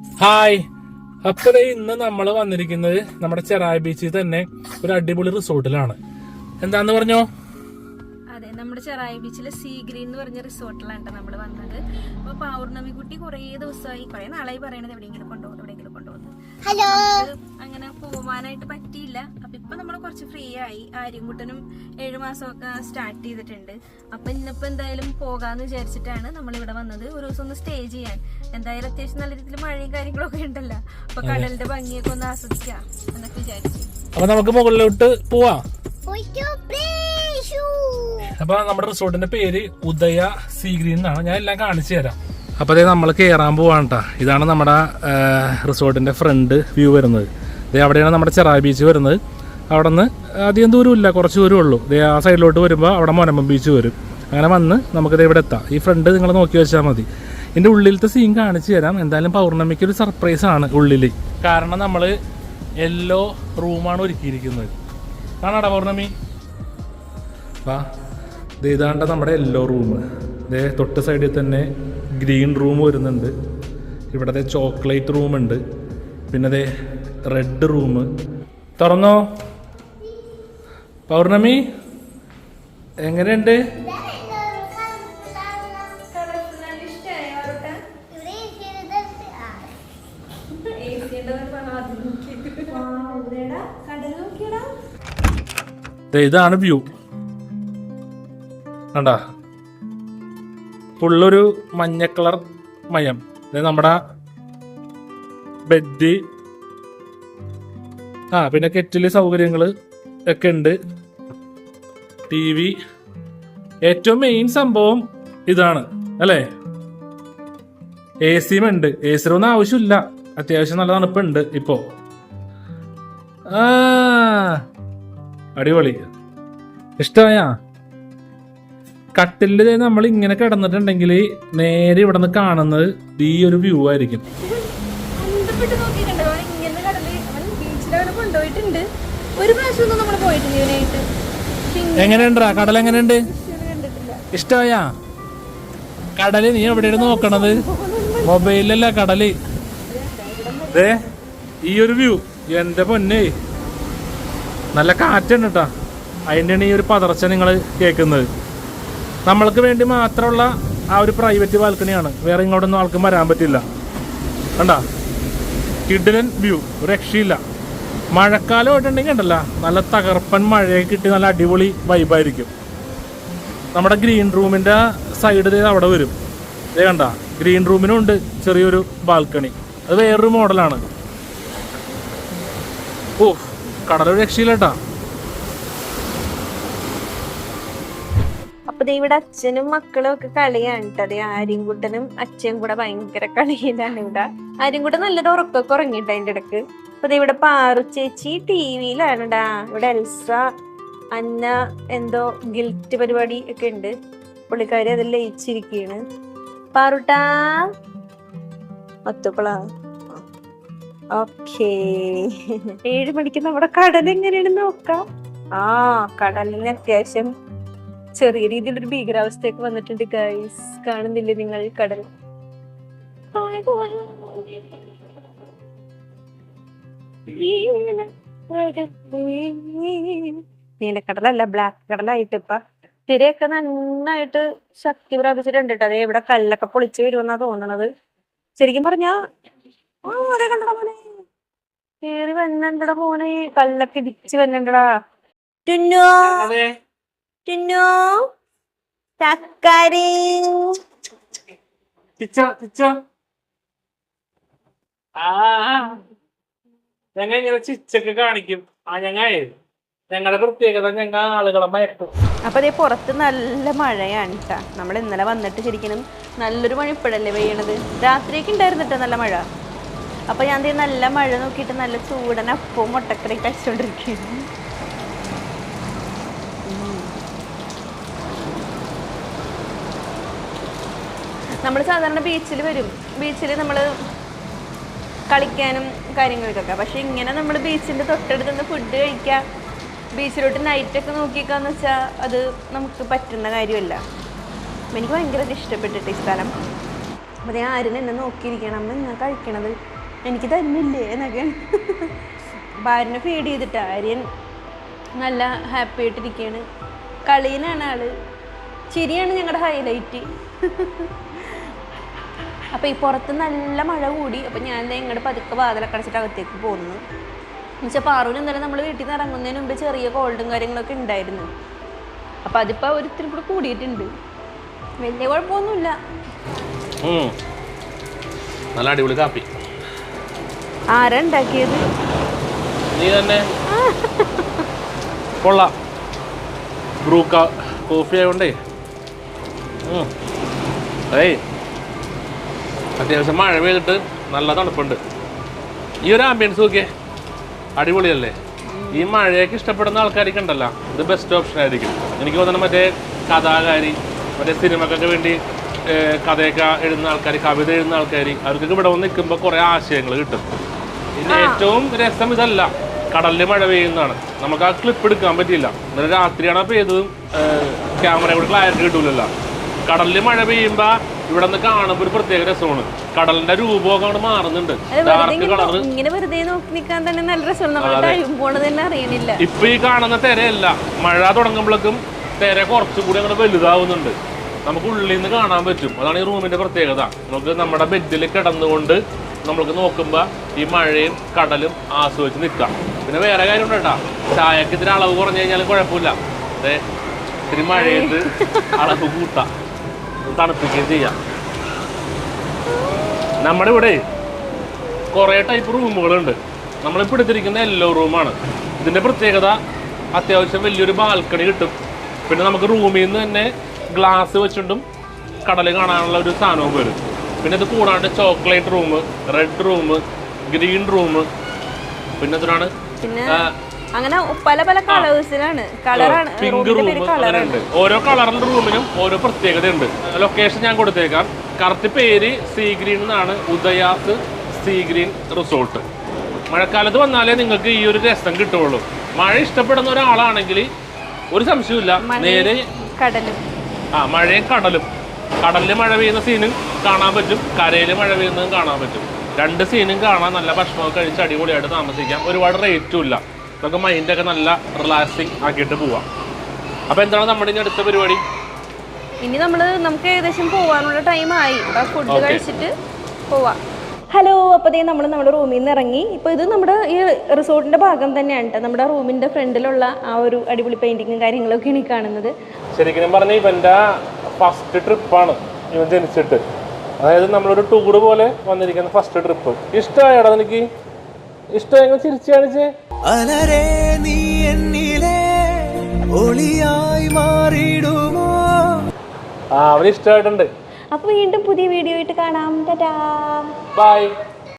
Hi അപ്പൊ ഇന്ന് നമ്മൾ വന്നിരിക്കുന്നത് നമ്മുടെ ചെറായ ബീച്ചിൽ തന്നെ ഒരു അടിപൊളി റിസോർട്ടിലാണ് എന്താന്ന് പറഞ്ഞോ? നമ്മുടെ ചെറായി ബീച്ചിലെ സീ ഗ്രീൻ എന്ന് പറഞ്ഞ റിസോർട്ടിലാണ് നമ്മൾ നമ്മൾ വന്നത്. അപ്പൊ പൗർണമി കുട്ടി കുറേ ദിവസമായി കുറേ നാളായി പറയണത് എവിടെയെങ്കിലും കൊണ്ടുപോകുന്നു എവിടെയെങ്കിലും കൊണ്ടുപോകുന്നു. ഹലോ അങ്ങനെ പോവാനായിട്ട് പറ്റിയില്ല. അപ്പൊ ഇപ്പൊ നമ്മൾ കുറച്ച് ഫ്രീ ആയി. ആര്യൻകുട്ടനും ഏഴു മാസമൊക്കെ സ്റ്റാർട്ട് ചെയ്തിട്ടുണ്ട്. അപ്പൊ ഇന്നിപ്പോ എന്തായാലും പോകാന്ന് വിചാരിച്ചിട്ടാണ് നമ്മൾ ഇവിടെ വന്നത്. ഒരു ദിവസം ഒന്ന് സ്റ്റേ ചെയ്യാൻ. എന്തായാലും അത്യാവശ്യം നല്ല രീതിയിൽ മഴയും കാര്യങ്ങളൊക്കെ ഉണ്ടല്ലോ. അപ്പൊ കടലിന്റെ ഭംഗിയൊക്കെ ഒന്ന് ആസ്വദിക്കാം എന്നൊക്കെ വിചാരിച്ചു. അപ്പൊ നമുക്ക് മുകളിലോട്ട് പോവാം. പോയിട്ടോ പ്ലേഷു അപ്പൊ നമ്മുടെ റിസോർട്ടിന്റെ പേര് ഉദയ സീ ഗ്രീൻ എന്നാണ്. ഞാൻ എല്ലാം കാണിച്ചു തരാം. അപ്പൊ അതേ നമ്മൾ കയറാൻ പോവാണ് കേട്ടോ ഇതാണ് നമ്മുടെ റിസോർട്ടിന്റെ ഫ്രണ്ട് വ്യൂ വരുന്നത്. ദേ അവിടെയാണ് നമ്മുടെ ചെറായി ബീച്ച് വരുന്നത്. അവിടെ നിന്ന് അധികം ദൂരമില്ല കുറച്ച് ദൂരമേ ഉള്ളൂ. ദേ ആ സൈഡിലോട്ട് വരുമ്പോൾ അവിടെ മൊനമ്പം ബീച്ച് വരും. അങ്ങനെ വന്ന് നമുക്കിത് ഇവിടെ എത്താം. ഈ ഫ്രണ്ട് നിങ്ങൾ നോക്കി വെച്ചാൽ മതി. എന്റെ ഉള്ളിലത്തെ സീൻ കാണിച്ചു തരാം. എന്തായാലും പൗർണമിക്ക് ഒരു സർപ്രൈസ് ആണ് ഉള്ളിൽ കാരണം നമ്മൾ യെല്ലോ റൂമാണ് ഒരുക്കിയിരിക്കുന്നത്. കാണാടാ പൗർണമി? വാ. ഇതാണ്ട നമ്മുടെ യെല്ലോ റൂം ഇതേ തൊട്ട് സൈഡിൽ തന്നെ ഗ്രീൻ റൂം വരുന്നുണ്ട്. ഇവിടത്തെ ചോക്ലേറ്റ് റൂം ഉണ്ട്. പിന്നെ അതേ റെഡ് റൂം തുറന്നോ? പൗർണമി എങ്ങനെയുണ്ട്? ഇതാണ് വ്യൂ കണ്ടാ? ഫുള്ളൊരു മഞ്ഞ കളർ മയം. ഇത് നമ്മുടെ ബെഡ്. ആ പിന്നെ കെറ്റിൽ സൗകര്യങ്ങൾ ഒക്കെ ഉണ്ട് ടി വി. ഏറ്റവും മെയിൻ സംഭവം ഇതാണ് അല്ലേ? എ സിയും ഉണ്ട്. എ സി ഒന്നും ആവശ്യമില്ല. അത്യാവശ്യം നല്ല തണുപ്പുണ്ട് ഇപ്പോ. അടിപൊളി. ഇഷ്ടമായാ കട്ടിലിൽ നമ്മൾ ഇങ്ങനെ കിടന്നിട്ടുണ്ടെങ്കിൽ നേരെ ഇവിടെ നിന്ന് കാണുന്നത് ഈ ഒരു വ്യൂ ആയിരിക്കും. ഒരു പ്രാവശ്യം നമ്മൾ പോയിട്ടില്ല ഇവനായിട്ട്. എങ്ങനെയുണ്ടാ? കടൽ എങ്ങനെയുണ്ട്? ഇഷ്ടമായാ കടൽ നീ എവിടെയാണ് നോക്കണത്? മൊബൈലല്ല കടൽ. ദേ ഈ ഒരു വ്യൂ എന്റെ പൊന്നേ. നല്ല കാറ്റുണ്ട് കേട്ടാ. അതിന്റെയാണ് ഈ ഒരു പതർച്ച നിങ്ങൾ കേൾക്കുന്നത്. നമ്മൾക്ക് വേണ്ടി മാത്രമുള്ള ആ ഒരു പ്രൈവറ്റ് ബാൽക്കണിയാണ് വേറെ ഇങ്ങോട്ടൊന്നും ആൾക്കും വരാൻ പറ്റില്ല. കണ്ടാ? കിഡിലൻ വ്യൂ രക്ഷയില്ല. മഴക്കാലം ആയിട്ടുണ്ടെങ്കിൽ ഉണ്ടല്ല. നല്ല തകർപ്പൻ മഴയൊക്കെ കിട്ടി നല്ല അടിപൊളി വൈബായിരിക്കും നമ്മുടെ ഗ്രീൻ റൂമിന്റെ സൈഡ് അവിടെ വരും. ഇതേ കണ്ട? ഗ്രീൻ റൂമിനും ഉണ്ട് ചെറിയൊരു ബാൽക്കണി അത് വേറൊരു മോഡലാണ് ഓ കടലൊരു രക്ഷയില്ലട്ടാ അപ്പൊ ദേ ഇവിടെ അച്ഛനും മക്കളും ഒക്കെ കളിയാണ് അതെ ആര്യൻകുട്ടനും അച്ഛനും കൂടെ ഭയങ്കര കളിയിലാണ് ഇവിടെ. ആര്യൻകുട്ടൻ നല്ലൊരു ഉറക്കൊക്കെ ഉറങ്ങിട്ട അതിന്റെ ഇടയ്ക്ക്. അപ്പൊ ഇവിടെ പാറു ചേച്ചി ടി വിയിലാണ് ഇവിടെ എൽസ അന്ന എന്തോ ഗിൽറ്റ് പരിപാടി ഒക്കെ ഉണ്ട്. പുള്ളിക്കാരി അതിൽ ലയിച്ചിരിക്കുകയാണ് പാറുട്ടാ. ഒത്തുപ്പളാ ഓക്കേ. ഏഴ് മണിക്ക് നമ്മുടെ കടൽ എങ്ങനെയാണ് നോക്കാം. ആ കടലിന് അത്യാവശ്യം ചെറിയ രീതിയിൽ ഒരു ഭീകരാവസ്ഥയൊക്കെ വന്നിട്ടുണ്ട് ഗൈസ് കാണുന്നില്ലേ നിങ്ങൾ കടൽ? നീലക്കടലല്ല ബ്ലാക്ക് കടലായിട്ട് ഇപ്പൊ. തിരയൊക്കെ നന്നായിട്ട് ശക്തി പ്രാപിച്ചിട്ടുണ്ട് അതെ അതേ ഇവിടെ കല്ലൊക്കെ പൊളിച്ച് വരുമെന്നാ തോന്നണത്. ശരിക്കും പറഞ്ഞാ കണ്ടടാ മോനെ. കേറി വന്നണ്ടടാ മോനെ. കല്ലൊക്കെ ഇടിച്ച് വന്നണ്ടടാ. ടുന്നോ തക്കാരി ഞങ്ങൾ ഇങ്ങനെ ചിച്ചൊക്കെ കാണിക്കും. ആ ഞങ്ങൾ. ഞങ്ങളുടെ പ്രത്യേകത ഞങ്ങൾ ആളുകളെ മയക്കും. അപ്പൊ അതേ പുറത്ത് നല്ല മഴയാണ് കേട്ടാ നമ്മൾ ഇന്നലെ വന്നിട്ട് ശരിക്കും നല്ലൊരു മഴ ഇപ്പോഴല്ലേ പെയ്യണത്? രാത്രിയൊക്കെ ഉണ്ടായിരുന്നു ട്ടോ നല്ല മഴ. അപ്പൊ ഞാൻ നല്ല മഴ നോക്കിയിട്ട് നല്ല ചൂടൻ അപ്പം മുട്ടക്കറി കഴിച്ചോണ്ടിരിക്കുന്നു നമ്മൾ സാധാരണ ബീച്ചിൽ വരും. ബീച്ചിൽ നമ്മൾ കളിക്കാനും കാര്യങ്ങൾക്കൊക്കെ. പക്ഷേ ഇങ്ങനെ നമ്മൾ ബീച്ചിന്റെ തൊട്ടടുത്ത് നിന്ന് ഫുഡ് കഴിക്കുക ബീച്ചിലോട്ട് നൈറ്റൊക്കെ നോക്കിക്കാന്ന് വെച്ചാൽ അത് നമുക്ക് പറ്റുന്ന കാര്യമല്ല. എനിക്ക് ഭയങ്കര ഇഷ്ടപ്പെട്ടിട്ട് ഈ സ്ഥലം. അപ്പോൾ ഞാൻ ആരും എന്നെ നോക്കിയിരിക്കണം. ഞാൻ കഴിക്കണത് എനിക്ക് തരുന്നില്ലേ എന്നൊക്കെ. ആര്യനെ ഫീഡ് ചെയ്തിട്ട് ആര്യൻ നല്ല ഹാപ്പി ആയിട്ടിരിക്കുകയാണ് കളീനാണ് ആൾ. ചിരിയാണ് ഞങ്ങളുടെ ഹൈലൈറ്റ് അപ്പോൾ ഈ പുറത്ത് നല്ല മഴ കൂടി. അപ്പോൾ ഞാൻ ഇങ്ങോട്ട് പതുക്കെ വാതിലൊക്കെ അടച്ചിട്ട് അകത്തേക്ക് പോകുന്നു എന്നുവെച്ചാൽ പാറൂന് എന്തായാലും നമ്മൾ വീട്ടിൽ നിന്ന് ഇറങ്ങുന്നതിന് മുമ്പ് ചെറിയ കോൾഡും കാര്യങ്ങളൊക്കെ ഉണ്ടായിരുന്നു അപ്പോൾ അതിപ്പോൾ ഒരിത്തിരി കൂടി കൂടിയിട്ടുണ്ട്. വലിയ കുഴപ്പമൊന്നുമില്ല. നല്ല അടിപൊളി കാപ്പി. ആരാ ഉണ്ടാക്കിയത് നീ തന്നെ. കൊള്ളാം. ബ്രൂക്ക കോഫി ആയതുകൊണ്ടേ. ഏയ്. അത്യാവശ്യം മഴ പെയ്തിട്ട് നല്ല തണുപ്പുണ്ട്. ഈ ഒരു ആംബിയൻസ് നോക്കിയേ. അടിപൊളിയല്ലേ? ഈ മഴയൊക്കെ ഇഷ്ടപ്പെടുന്ന ആൾക്കാർക്ക് ഉണ്ടല്ലോ ഇത് ബെസ്റ്റ് ഓപ്ഷൻ ആയിരിക്കും. എനിക്ക് തോന്നുന്നു മറ്റേ കഥാകാരി മറ്റേ സിനിമക്കൊക്കെ വേണ്ടി കഥയൊക്കെ എഴുതുന്ന ആൾക്കാർ കവിത എഴുതുന്ന ആൾക്കാർ അവർക്കൊക്കെ ഇവിടെ വന്ന് നിൽക്കുമ്പോൾ കുറേ ആശയങ്ങൾ കിട്ടും. പിന്നെ ഏറ്റവും രസം ഇതല്ല. കടലിൽ മഴ പെയ്യുന്നതാണ്. നമുക്ക് ആ ക്ലിപ്പ് എടുക്കാൻ പറ്റിയില്ല. ഇന്നലെ രാത്രിയാണ് പെയ്തതും ക്യാമറ കൂടെ ക്ലാരിറ്റി കിട്ടൂലല്ലോ. കടലിൽ മഴ പെയ്യുമ്പോ ഇവിടെ നിന്ന് കാണുമ്പോൾ ഒരു പ്രത്യേക രസമാണ്. കടലിന്റെ രൂപമൊക്കെ അങ്ങോട്ട് മാറുന്നുണ്ട്. ഡാർക്ക് കളർ ഇങ്ങനെ വെറുതെ നോക്കി നിൽക്കാൻ തന്നെ നല്ല രസമാണ്. അറിയണില്ല. ഇപ്പൊ ഈ കാണുന്ന തിരയല്ല. മഴ തുടങ്ങുമ്പോഴേക്കും തിര കുറച്ചുകൂടി അങ്ങനെ വലുതാവുന്നുണ്ട്. നമുക്ക് ഉള്ളിൽ നിന്ന് കാണാൻ പറ്റും. അതാണ് ഈ റൂമിന്റെ പ്രത്യേകത. നമുക്ക് നമ്മുടെ ബെഡിൽ കിടന്നുകൊണ്ട് നമ്മൾക്ക് നോക്കുമ്പോൾ ഈ മഴയും കടലും ആസ്വദിച്ച് നിൽക്കാം. പിന്നെ വേറെ കാര്യം ഉണ്ട് കേട്ടാ. ചായക്ക് ഇത്തിരി അളവ് കുറഞ്ഞു കഴിഞ്ഞാലും കുഴപ്പമില്ല. അതെ ഇത്തിരി മഴയത്ത് അളവ് കൂട്ടാം. തണുപ്പിക്കുകയും ചെയ്യാം നമ്മുടെ ഇവിടെ കുറേ ടൈപ്പ് റൂമുകളുണ്ട് നമ്മളിപ്പോൾ എടുത്തിരിക്കുന്ന എല്ലോ റൂമാണ് ഇതിന്റെ പ്രത്യേകത അത്യാവശ്യം വലിയൊരു ബാൽക്കണി കിട്ടും. പിന്നെ നമുക്ക് റൂമിൽ നിന്ന് തന്നെ ഗ്ലാസ് വെച്ചിട്ടും കടൽ കാണാനുള്ള ഒരു സാധനവും വരും. പിന്നെ ഇത് കൂടാണ്ട് chocolate room red room green room പിന്നെ എന്തിനാണ്? അങ്ങനെ പല പല കളേഴ്സിലാണ് കളറാണ് പിങ്ക് റൂം ഓരോ കളറിന്റെ റൂമിനും ഓരോ പ്രത്യേകതയുണ്ട്. ലൊക്കേഷൻ ഞാൻ കൊടുത്തേക്കാം. കറക്റ്റ് പേര് സീ ഗ്രീൻ എന്നാണ് ഉദയാസ് സീ ഗ്രീൻ റിസോർട്ട് മഴക്കാലത്ത് വന്നാലേ നിങ്ങൾക്ക് ഈ ഒരു രസം കിട്ടുള്ളൂ. മഴ ഇഷ്ടപ്പെടുന്ന ഒരാളാണെങ്കിൽ ഒരു സംശയമില്ല നേരെ കടലും. ആ മഴയും കടലും. കടലിൽ മഴ പെയ്യുന്ന സീനും കാണാൻ പറ്റും. കരയിൽ മഴ പെയ്യുന്നതും കാണാൻ പറ്റും. രണ്ട് സീനും കാണാൻ നല്ല ഭക്ഷണമൊക്കെ കഴിച്ച് അടിപൊളിയായിട്ട് താമസിക്കാം. ഒരുപാട് റേറ്റും ഇല്ല. നമുക്ക് മൈൻഡൊക്കെ നല്ല റിലാക്സിങ് ആക്കിയിട്ട് പോവാം. അപ്പോൾ എന്താണ് നമ്മുടെ ഇനി അടുത്ത പരിപാടി? ഇനി നമ്മൾ നമുക്ക് ഏകദേശം പോവാനുള്ള ടൈം ആയി. ഫുഡ് കഴിച്ചിട്ട് പോവാം. ഹലോ അപ്പോൾ ദേ നമ്മൾ നമ്മുടെ റൂമിൽ നിന്ന് ഇറങ്ങി. ഇപ്പോൾ ഇത് നമ്മുടെ ഈ റിസോർട്ടിന്റെ ഭാഗം തന്നെയാണ് കേട്ടോ നമ്മുടെ റൂമിന്റെ ഫ്രണ്ടിലുള്ള ആ ഒരു അടിപൊളി പെയിന്റിങ്ങും കാര്യങ്ങളൊക്കെ ഈ കാണുന്നത്. ശരിക്കും പറഞ്ഞ ഇവന്റെ ഫസ്റ്റ് ട്രിപ്പാണ് ഇവൻ ജനിച്ചിട്ട്. അതായത് നമ്മളൊരു ടൂർ പോലെ വന്നിരിക്കുന്ന ഫസ്റ്റ് ട്രിപ്പ് ഇഷ്ടമായോടാ എനിക്ക് ഇഷ്ടമായെങ്കിൽ ചിരിച്ചു കാണിച്ചേ? അലരേ നീ എന്നിലെ ഒളിയായി മാറിടുമോ ആ അവന് ഇഷ്ടമായിട്ടുണ്ട്. അപ്പോൾ വീണ്ടും പുതിയ വീഡിയോ ആയിട്ട് കാണാം. ടാറ്റാ. ബൈ